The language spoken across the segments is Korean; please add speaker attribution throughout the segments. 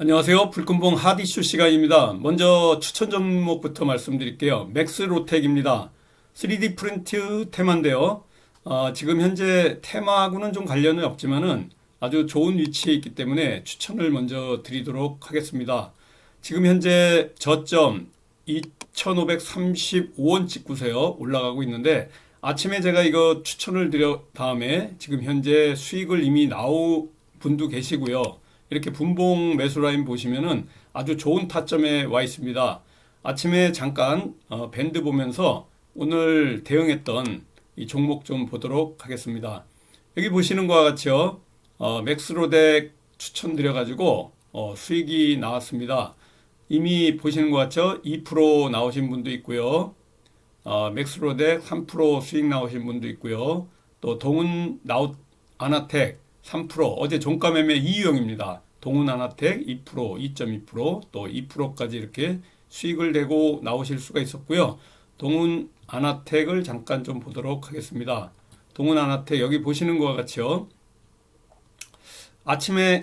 Speaker 1: 안녕하세요. 불금봉 핫이슈 시간입니다. 먼저 추천 종목부터 말씀드릴게요. 맥스 로텍입니다. 3D 프린트 테마인데요. 어, 지금 현재 테마하고는 좀 관련은 없지만은 아주 좋은 위치에 있기 때문에 추천을 먼저 드리도록 하겠습니다. 지금 현재 저점 2,535원 찍고세요. 올라가고 있는데 아침에 제가 이거 추천을 드려 다음에 지금 현재 수익을 이미 나온 분도 계시고요. 이렇게 분봉 매수 라인 보시면은 아주 좋은 타점에 와 있습니다. 아침에 잠깐 어, 밴드 보면서 오늘 대응했던 이 종목 좀 보도록 하겠습니다. 여기 보시는 것과 같이요. 어, 맥스로덱 추천드려 가지고 어, 수익이 나왔습니다. 이미 보시는 것 같죠? 2% 나오신 분도 있고요. 어, 맥스로덱 3% 수익 나오신 분도 있고요. 또 동은 나우 아나텍 3% 어제 종가 매매 이유형입니다. 동은 아나텍 2% 2.2%또 2%까지 이렇게 수익을 내고 나오실 수가 있었고요. 동은 아나텍을 잠깐 좀 보도록 하겠습니다. 동은 아나텍 여기 보시는 것과 같이요. 아침에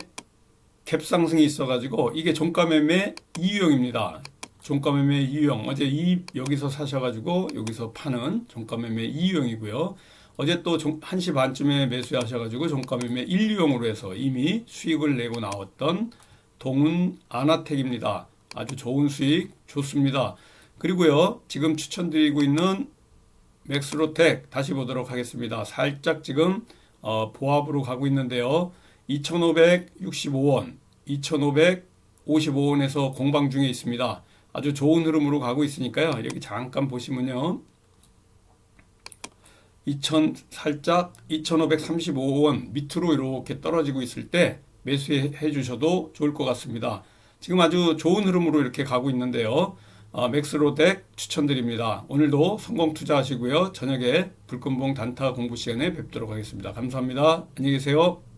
Speaker 1: 갭 상승이 있어가지고 이게 종가 매매 이유형입니다. 종가 매매 이유형 어제 이 여기서 사셔가지고 여기서 파는 종가 매매 이유형이고요. 어제 또 1시 반쯤에 매수하셔가지고 종가 매매 1유형으로 해서 이미 수익을 내고 나왔던 동은 아나텍입니다. 아주 좋은 수익 좋습니다. 그리고요 지금 추천드리고 있는 맥스로텍 다시 보도록 하겠습니다. 살짝 지금 어, 보합으로 가고 있는데요. 2,565원, 2,555원에서 공방 중에 있습니다. 아주 좋은 흐름으로 가고 있으니까요. 여기 잠깐 보시면요. 2,000 살짝 2,535원 밑으로 이렇게 떨어지고 있을 때 매수해 주셔도 좋을 것 같습니다. 지금 아주 좋은 흐름으로 이렇게 가고 있는데요. 아, 맥스로덱 추천드립니다. 오늘도 성공 투자하시고요. 저녁에 불금봉 단타 공부 시간에 뵙도록 하겠습니다. 감사합니다. 안녕히 계세요.